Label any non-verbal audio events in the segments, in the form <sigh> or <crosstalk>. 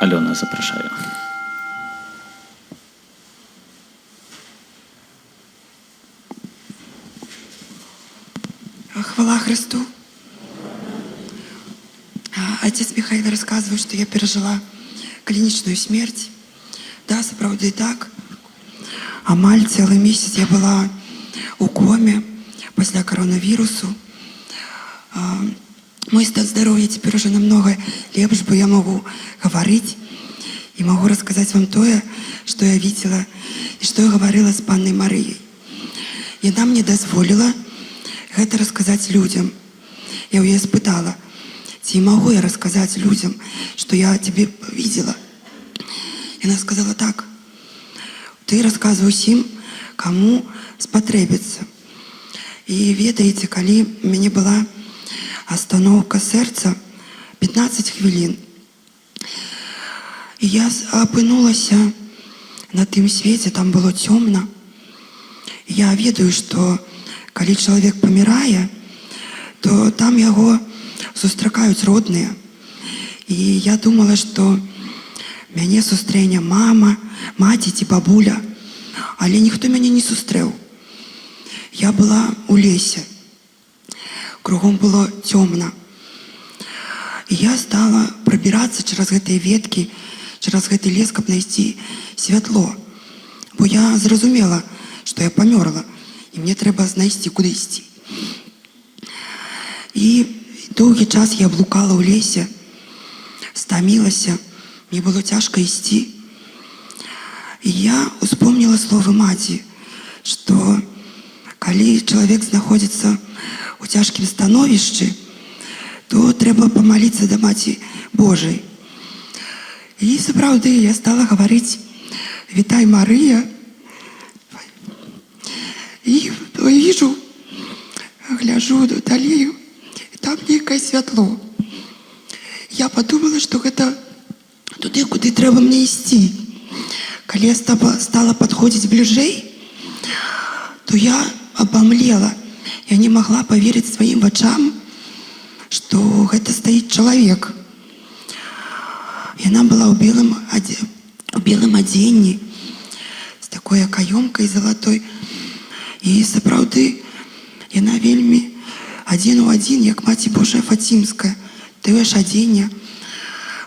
Альона, запрошую. Хвала Христу. А, Отец Михаил рассказывает, что я пережила клиничную смерть. Да, сапраўды так. Амаль целый месяц я была у коме пасля коронавирусу. А, Мой стан здоровья теперь уже намного лепш, бо я могу говорить и могу рассказать вам тое, что я видела и что я говорила с панной Марией. Яна мне дазволіла гэта расказаць людям. Я ў яе спытала, ці магу я расказаць людям, што я тебе видела. Яна сказала так. Ты расказвай усім, каму спатрэбіцца. І ведаеце, калі у мяне была остановка сэрца 15 хвілін. І я з- апынулася на тым свеце, там было цёмна. Я ведаю, што калі чалавек памірае, то там яго сустракаюць родныя. І я думала, што мяне сустрэне мама, маці ці бабуля, але ніхто мяне не сустрэў. Я была у лесе. Кругом было цёмна. І я стала прабірацца цераз гэтыя веткі, цераз гэты лес, каб знайсці святло. Бо я зразумела, што я памёрла, і мне трэба знайсці, куды ісці. І доўгі час я блукала ў лесе, стамілася, мне было цяжка ісці. І я успомніла словы маці, што калі чалавек знаходзіцца у цяжкім становішчы, то трэба памаліцца да маці Божай. І сапраўды я стала гаварыць вітай Марыя і вижу, гляжу далею, і там нейкае святло. Я подумала, што гэта туды, куды трэба мне ісці. Калі я стала, стала падходзіць бліжэй, то я абамлела. Я не могла поверыць сваім вачам, што гэта стаіць чалавек. Яна была ў белым, аде... у белым адзенні з такой акаёмкай залатой. І сапраўды яна вельмі адзін у адзін, як маці Божая Фацімская, тое ж адзенне,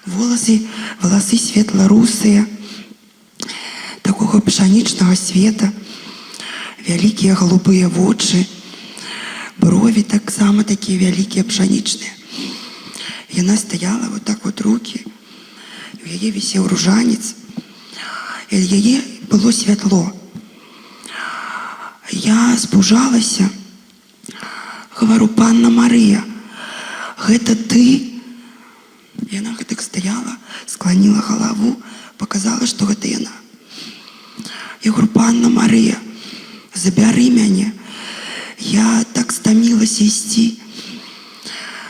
воласы, валасы светла-русыя, такога пшанічнага света, вялікія голубыя вочы, брові таксама такія вялікія пшанічныя. Яна стаяла вот так вот руки, і у яе вісеў ружанец, і ад яе было святло. Я спужалася, гавару панна Марыя, гэта ты. Яна гэтак стаяла, скланіла галаву, показала, што гэта яна. Я говорю, панна Марыя, забяры мяне. Я так стамілася ісці.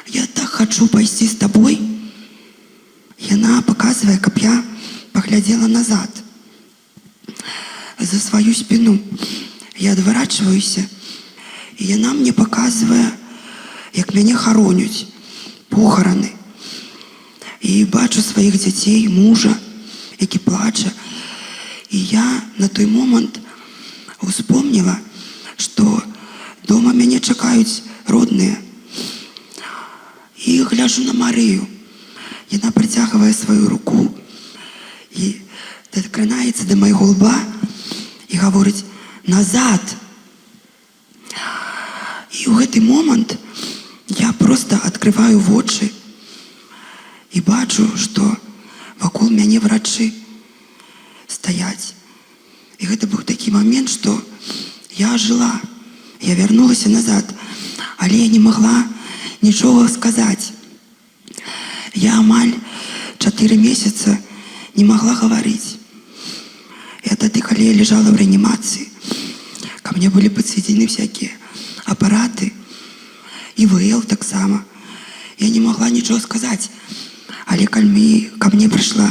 Я так хочу пайсці з табой. Яна показывае, каб я паглядзела назад за сваю спину. Я адварачваюся, і яна мне показывае, як мяне хароняць, похараны. І бачу сваіх дзяцей, мужа, які плача. І я на той момант успомніла, што дома мяне чакаюць родныя. І гляжу на Марыю. Яна прыцягвае сваю руку і дакранаецца да майго лба і гаворыць назад. І ў гэты момант я просто открываю вочы і бачу, што вакол мяне врачы стаяць. І гэта быў такі момент, што я жыла, я вярнулася назад, але я не могла нічога сказаць. Я амаль 4 месяца не могла гаварыць. І тады, калі я лежала в реанімацыі, ко мне былі подсведзены всякие апараты, ИВЛ таксама. Я не могла нічого сказаць. Але калі ко мне прыйшла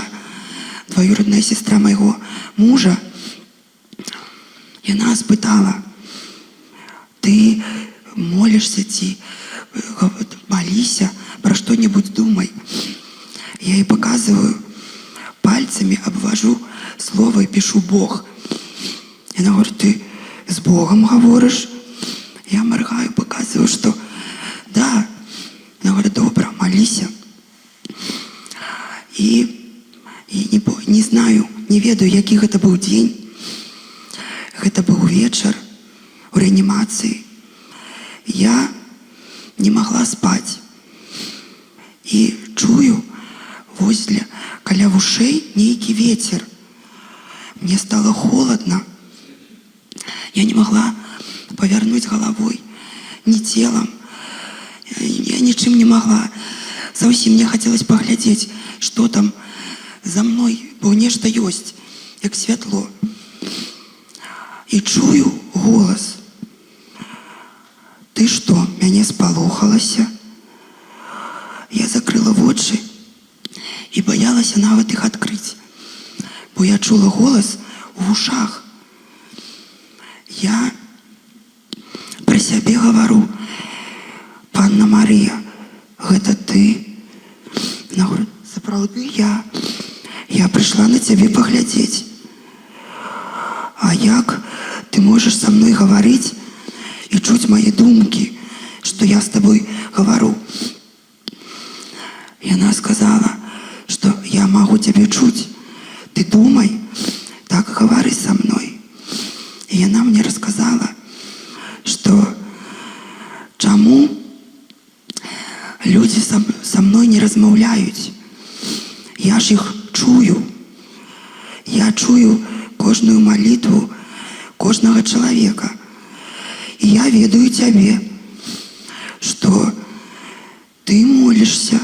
двоюродная сестра майго мужа, яна спытала: ты молишься ці молися, про что-нибудь думай. Я ей показываю пальцами обвожу слово и пишу Бог. И она говорит, ты с Богом говоришь? Я моргаю, показываю, что да. Она говорит, добро, молись. І, і не, по- не знаю, не ведаю, який гэта быў дзень. Гэта быў вечар у рэанімацыі. Я не могла спаць. І чую возле каля вушэй нейкі ветер. Мне стало холодно. Я не могла повернуть головой, ни телом. Я, я ничем не могла. Зовсім мне хотелось поглядеть, что там за мной, бо нешта ёсць, як святло. І чую голос. Ты что, мяне спалохалася? Я закрыла вочы і баялася нават іх адкрыць, бо я чула голос у вушах. Я про сябе гавару, панна Марія, гэта ты. Яна говорит, сапраўды я. Я прыйшла на цябе паглядзець. А як ты можаш са мной гаварыць і чуць мае думкі, што я з табой гавару? Яна сказала, што я магу цябе чуць. Ты думай, так гавары са мной. І яна мне расказала, што чаму людзі са, са мной не размаўляюць. Я ж іх чую. Я чую кожную малітву кожнага чалавека. І я ведаю цябе, што ты молішся,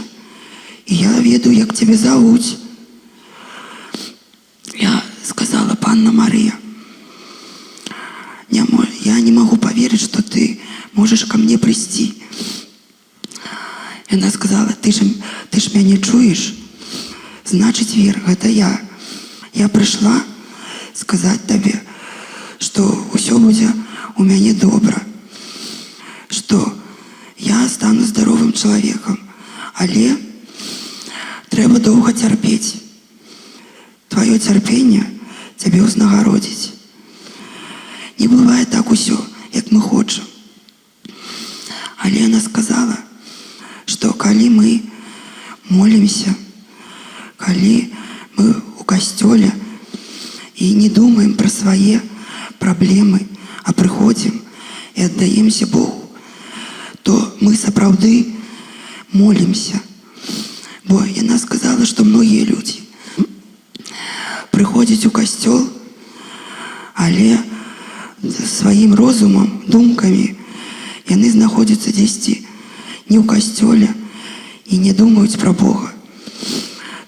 і я ведаю, як цябе завуць. Я сказала, панна Мария, не мо- я не могу поверить, что ты можешь ко мне прийти. И она сказала, ты ж, ты ж меня не чуешь? Значит, Вера, это я. Я пришла сказать тебе, что все будет у меня добро, что я стану здоровым человеком, але треба долго терпеть. Твое терпение тебе узнагародить. Не бывае так усё, як мы хочам. Але яна сказала, што калі мы молімся, калі мы у касцёле і не думаем пра свае праблемы, а прыходзім і аддаемся Богу, то мы сапраўды молімся. Бо яна сказала, што многія людзі прыходзяць у касцёл, але сваім розумам, думкамі яны знаходзяцца дзесьці не ў касцёле і не думаюць пра Бога.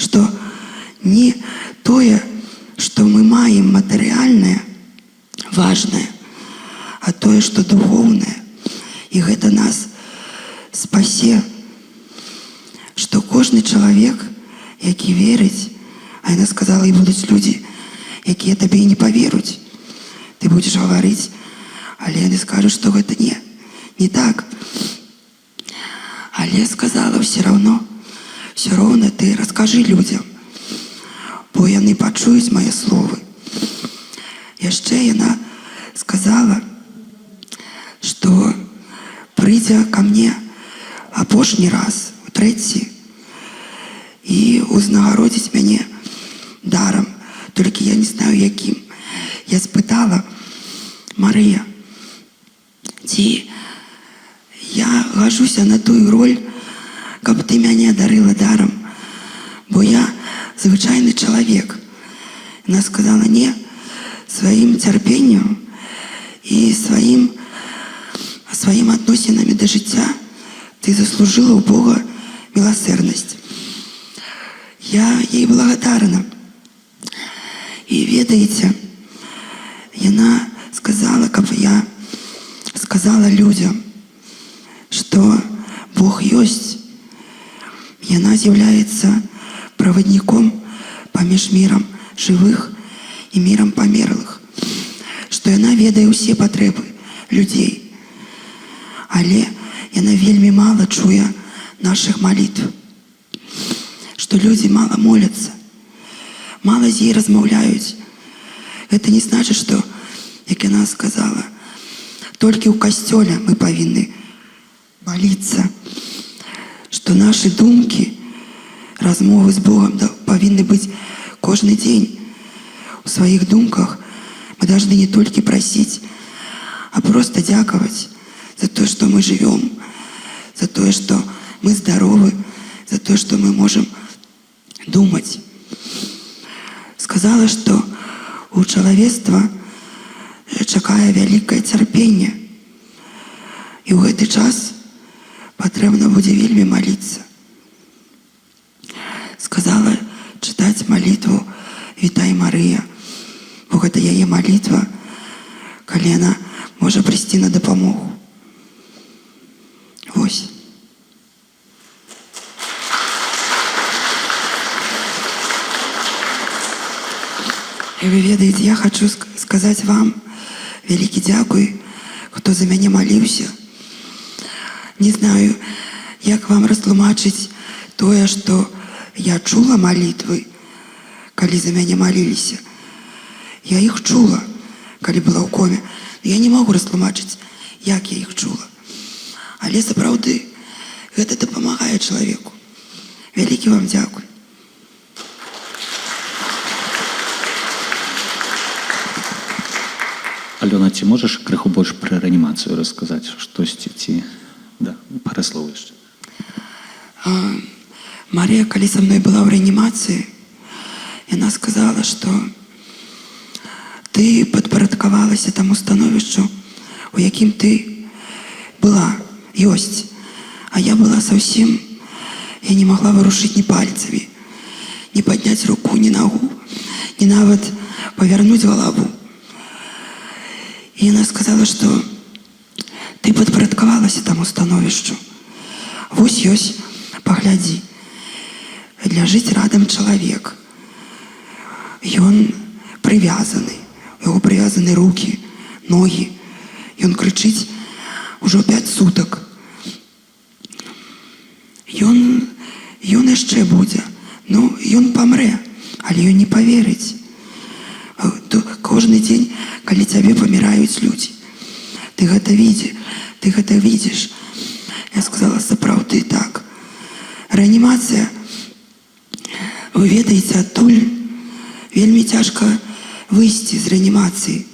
Што не тое, што мы маем матэрыяльнае, важнае, а тое, што духоўнае. І гэта нас спасе, што кожны чалавек, які верыць, а яна сказала, і будуць людзі, якія табе і не паверуць. Ты будзеш гаварыць, але яны скажуць, што гэта не, не так. Але сказала все равно, все роўна ты раскажы людзям, бо яны пачуюць мае словы. Яшчэ яна сказала, што прыйдзе ко мне апошні раз, у трэці, і узнагародзіць мяне даром, толькі я не знаю якім. Я спытала, Марыя, ці я гажуся на тую роль, каб ты мяне дарыла даром, бо я звычайны чалавек. Яна сказала не сваім цярпеннем і сваім сваім адносінамі да жыцця ты заслужила у Бога милосердность. Я ей благодарна. И ведаеце, яна сказала, каб я сказала людям, што Бог ёсць. Яна з'яўляецца правадніком паміж мірам жывых і мірам памерлых, што яна ведае ўсе патрэбы людзей. Але яна вельмі мала чуе нашых малітв, што людзі мала моляцца. мало з їй розмовляють. Це не значить, що, як вона сказала, тільки у костюлі ми повинні молитися, що наші думки, розмови з Богом да, повинні бути кожен день. У своїх думках ми повинні не тільки просити, а просто дякувати за те, що ми живемо, за те, що ми здорові, за те, що ми можемо думати. Сказала, що у чоловіцтва чекає велике терпіння. І у цей час потрібно буде вельми молитися. Сказала читати молитву «Вітай Марія», бо це її молитва, коли вона може прийти на допомогу. Ось. І ви ведаєте, я хочу ск- сказати вам великий дякую, хто за мене молився. Не знаю, як вам розтлумачити те, що я чула молитви, коли за мене молилися. Я їх чула, коли була у комі. Я не можу розтлумачити, як я їх чула. Але справді, це допомагає чоловіку. Великий вам дякую. Альона, ці можеш криху більше про реанімацію розказати? Щось ці, ці... Да, пару слов ще. А, Марія, коли со мною була в реанімації, і вона сказала, що ти підпорядкувалася тому становищу, у яким ти була, єсть. А я була зовсім, я не могла ворушити ні пальцями, ні підняти руку, ні ногу, ні навіть повернути голову. І вона сказала, що ти підпорядкувалася тому становищу. Ось ось, погляди, лежить рядом чоловік. І він прив'язаний. У його прив'язані руки, ноги. І він кричить уже п'ять суток. І він, і він ще буде. Ну, і він помре, але він не повірить. А то Кожен день, коли тебе помирають люди. Ти гэта видиш, ти гэта видиш. Я сказала, це правда і так. Реанімація, ви ведаєте, адтуль вельми тяжко вийти з реанімації.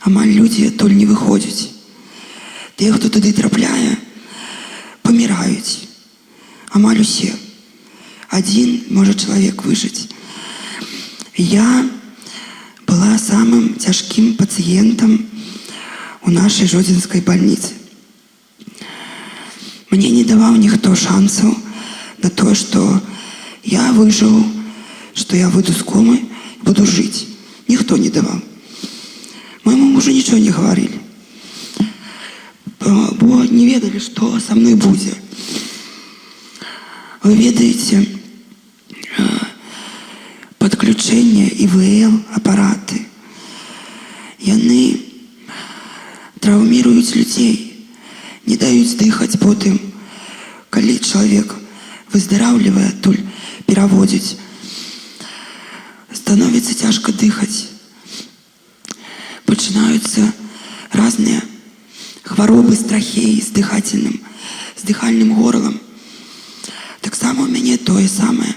Амаль люди адтуль не виходять. Ті, хто туди трапляє, помирають. Амаль усі. Один може чоловік вижити. Я была самым тяжким пациентом у нашей Жодинской больницы. Мне не давал никто шансов на то, что я выживу, что я выйду с комы буду жить. Никто не давал. Моему мужу ничего не говорили. Бо не ведали, что со мной будет. Вы ведаете, подключення ІВЛ апарати. Яны травмірують людей, не дають дихати потім, коли чоловік виздоравлює, то переводить. Становиться тяжко дихати. Починаються різні хвороби, страхи з дихательним, з дихальним горлом. Так само у мене то саме.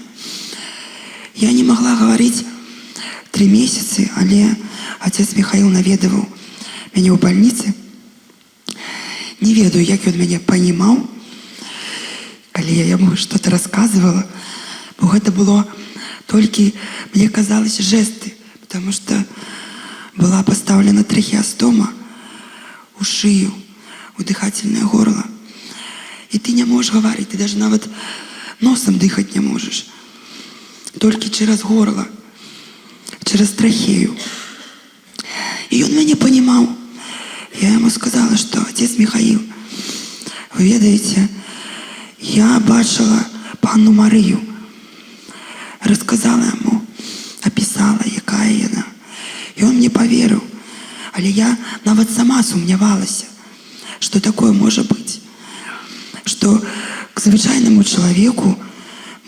Я не могла говорить три месяцы, але отец Михаил наведывал меня в больнице. Не ведаю, як він мене понимал, коли я йому что-то рассказывала. Бо это было только, мне казалось, жесты, потому что была поставлена трахеостома у шию, у дыхательное горло. И ты не можешь говорить, ты даже навіть носом дыхать не можешь. Только через горло, через трахею. И он меня понимал. Я ему сказала, что отец Михаил, ви ведаєте, я бачила панну Марію, розказала йому, описала, яка вона. І він мені повірив. Але я навіть сама сумнівалася, що таке може бути. Що к звичайному чоловіку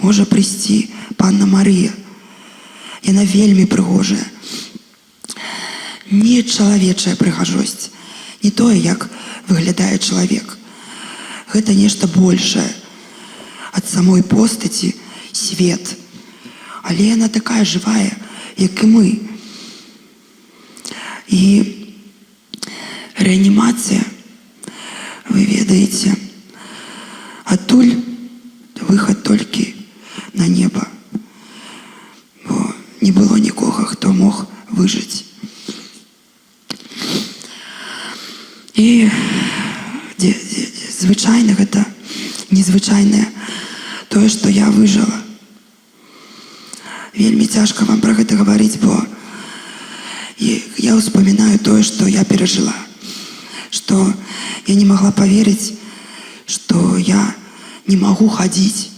може прийти панна Марія. Яна вельмі прыгожая. Не чалавечая прыгажосць, не тое, як выглядае чалавек. Гэта нешта большае ад самой постаці свет. Але яна такая жывая, як і мы. І рэанімацыя, вы ведаеце, адтуль выхад толькі на неба. Бо не было нікога, хто мог выжыць. І дзе, дзе, звычайна гэта незвычайнае тое, што я выжыла. Вельмі цяжка вам пра гэта гаварыць, бо і я ўспамінаю тое, што я перажыла, што я не магла паверыць, што я не магу хадзіць,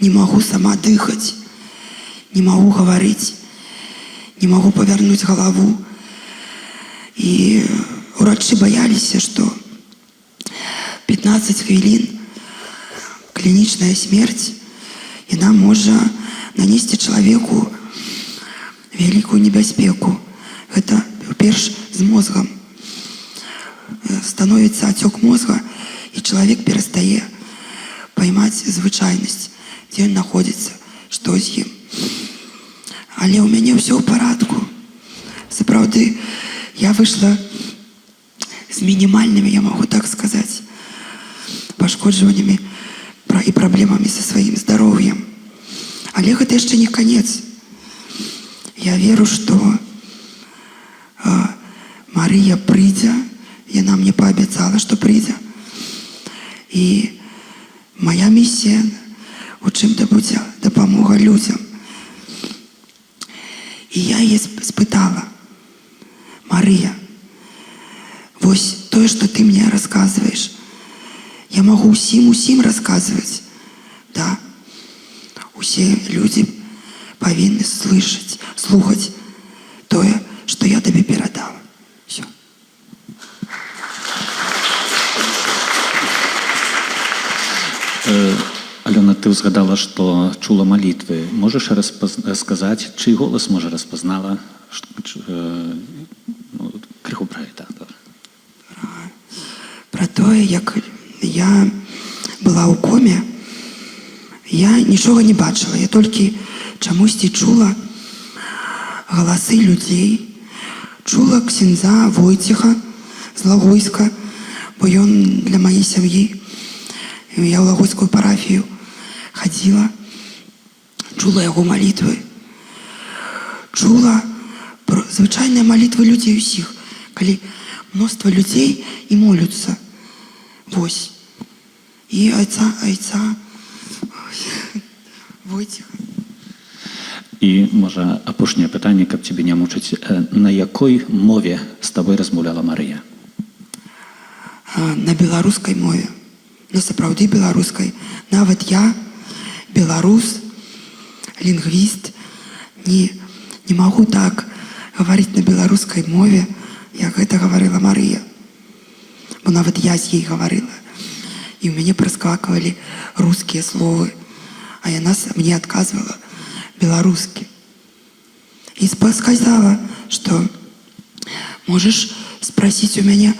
не магу сама дыхаць, не магу гаварыць, не магу павярнуць галаву. І урачы баяліся, што 15 хвілін клінічная смерць яна можа нанесці чалавеку вялікую небяспеку. Гэта перш з мозгам Э, становіцца ацёк мозга і чалавек перастае паймаць звычайнасць, дзе ён знаходзіцца, што з ім. Але ў мяне ўсё ў парадку. Сапраўды я выйшла з мінімальнымі, я магу так сказаць, пашкоджваннямі пра- і праблемамі са сваім здароўем. Але гэта яшчэ не канец. Я веру, што а, Марыя прыйдзе, яна мне паабяцала, што прыйдзе. І моя місія у чым-то будзе дапамога людзям. І я яе сп- спытала: Марыя, вось тое, што ты мне расказваеш, я магу усім усім расказваць. Да. Усе людзі павінны слышаць, слухаць тое, што я табе перадала. Е, Альона, ти згадала, що чула молитви. Можеш розпоз... сказати, чий голос може розпознала? Що- ч- е, Ну, криху про це. добре. Про тое, як я была ў коме, я нічога не бачыла. Я толькі чамусьці чула галасы людзей, чула ксенза Войціха з Лагойска, бо ён для маёй сям'і. Я ў лагойскую парафію хадзіла, чула яго малітвы, чула про звычайныя малітвы людзей усіх, калі мноства людзей і молюцца. Вось. І айца, айца, ой, <laughs> Войціха. І може апошнє питання, каб тебе не мучить. Е, На якій мові з тобою розмовляла Марія? а, на беларускай мове на сапраўды беларускай нават я беларус лінгвіст не, не магу так гаварыць на беларускай мове як гэта гаварыла Марыя бо нават я з ей гаварыла і ў мяне праскаквалі рускія словы а яна с- мне адказвала беларускі і спа- сказала что можешь спросить у мяне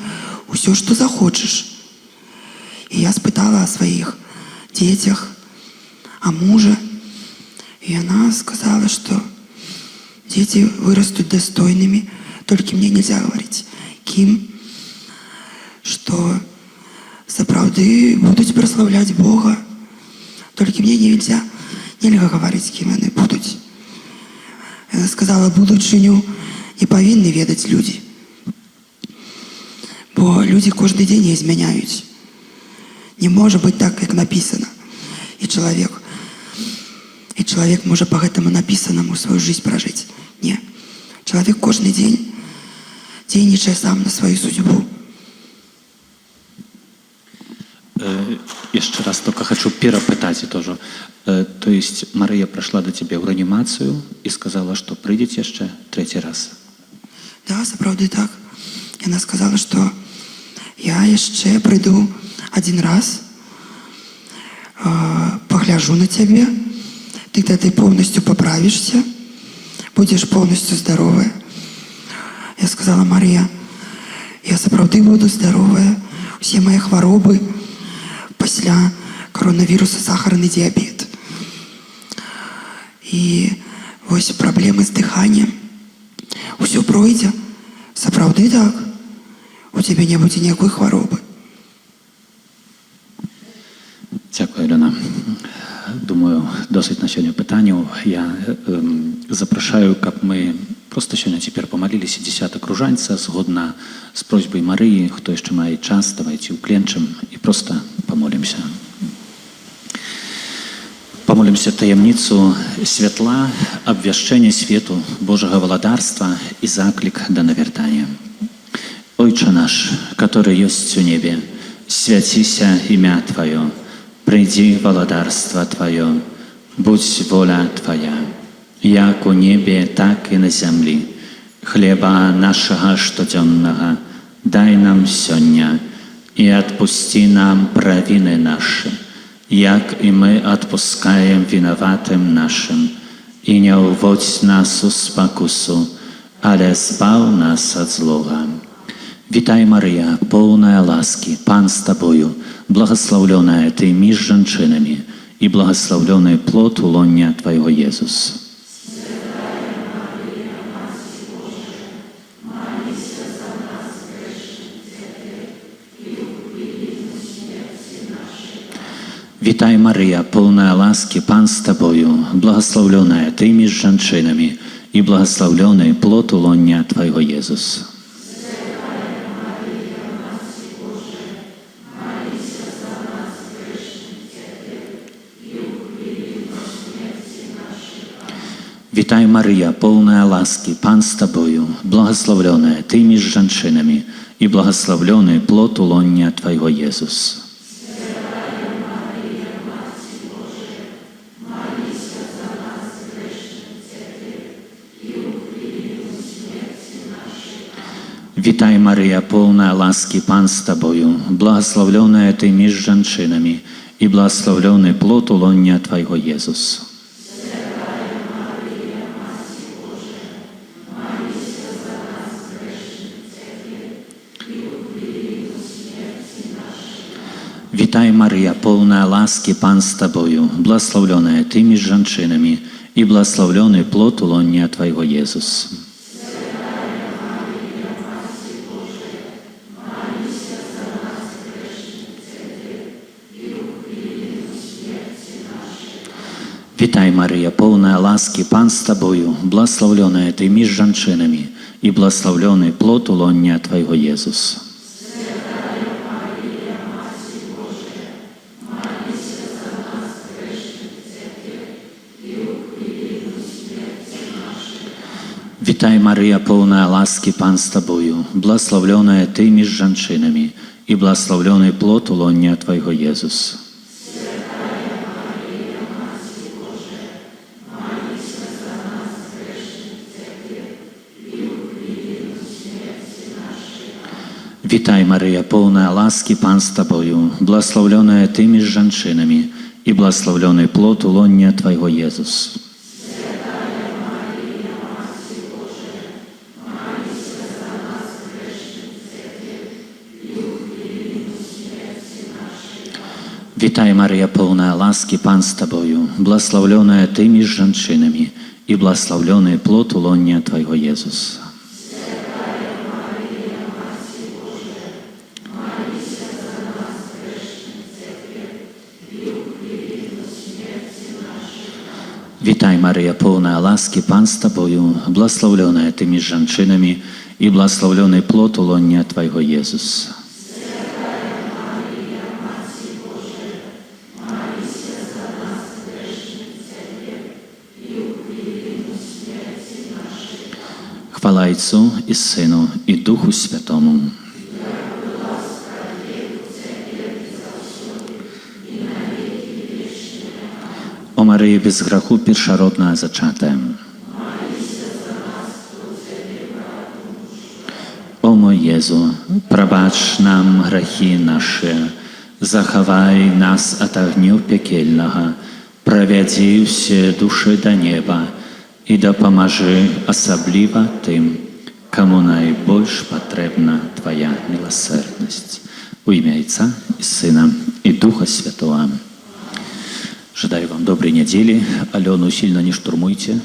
ўсё што захочаш і я спытала о сваіх дзецях о мужа і яна сказала что дети вырастут достойными толькі мне нельзя говорить кім что сапраўды будуць праслаўляць Бога толькі мне нельзя нельга гаварыць кім яны будуць Яна сказала будучыню не павінны ведаць людзі бо людзі кожны дзень не змяняюць не можа быць так як напісана і чалавек і чалавек можа по гэтаму напісанаму сваю жизнь пражыць не чалавек кожны дзень дзейнічае сам на сваю судьбу Э, Еще раз только хочу перепытать тоже. Э, То есть Мария пришла до тебя в реанимацию и сказала, что придете еще третий раз. Да, сапраўды так. Яна сказала, што я яшчэ прыйду адзін раз, а, пагляжу на цябе, ты тады поўнасцю паправішся будешь полностью здоровая. Я сказала, Мария, я сапраўды буду здоровая. Все мои хваробы пасля коронавируса, сахарный диабет. І ось проблемы з дыханнем. Усё пройдзе. Сапраўды так. У цябе не будзе ніякой хваробы. Думаю, досить на сьогодні питань. Я ем, запрошую, каб ми просто сьогодні тепер помолились десяток ружанця, згодна з просьбою Марії, хто ще має час, давайте уклінчим і просто помолимся. Помолимся таємницю святла, обвящення світу Божого владарства і заклик до навертання. Ojcze nasz, który jest w niebie, święci się imię Przyjdź wolodarstwo Twoje, bądź wola Twoja, jak u niebie, tak i na ziemi. Chleba naszego codziennego daj nam сегодня i odpuści nam prawiny nasze, jak i my odpuszczajem winowatym naszym. I nie uwodź nas u spakusu, ale zbaw nas od złego. Вітай, Марія, повна ласки, Пан з тобою, благословленная ти між жінчинами, і благословлений плод улоння Твоего Єсус. Вітай, Марія, повна ласки, Пан з тобою, благословленная ти між жінчинами, і благословлений плод улоння Твоего Єсус. Вітай, Марія, повна ласки, Пан з тобою, благословленная ти між жінчинами, і благословлений плод улоння Твоего Єсус. Вітай, Марія, повна ласки, Пан з тобою, благословленная ти між жінчинами, і благословлений плод улоння Твоего Єсус. Вітай, Марія, повна ласки, Пан з тобою, благословленная ти між жінчинами, і благословлений плод улоння Твоего Єсус. Вітай, Марія, повна ласки, Пан з тобою, благословленная ти між жінчинами, і благословлений плод улоння Твоего Єсус. Вітай, Марія, полна ласки Пан с тобою, благословленная Ты між жанчинами, и благословленный плод улоння Твоего Иисус. Вітай, Марія, полна ласки Пан с тобою, благословленная Ты між жанчинами, и благословленный плод улоння Твоего Иисус. Witaj Maria pełna łaski Pan z Tobою, błogosławiona Ty między żonczynami i błogosławiony plod ulonia Twojego Jezusa. Witaj Maria pełna łaski Pan z Tobою, błogosławiona Ty między żonczynami i błogosławiony plod ulonia Twojego Jezusa. Хвала Отцу і Сину, і Духу Святому. О Марії без граху першородна зачата. О мой Єзу, пробач нам грехи наші, заховай нас от огню пекельного, проведи все души до неба, і дапамажы асабліва тым, каму найбольш патрэбна твая милосердность. У імя Отца и Сына и Духа Святого. Жадаю вам доброй недели. Алену сильно не штурмуйте.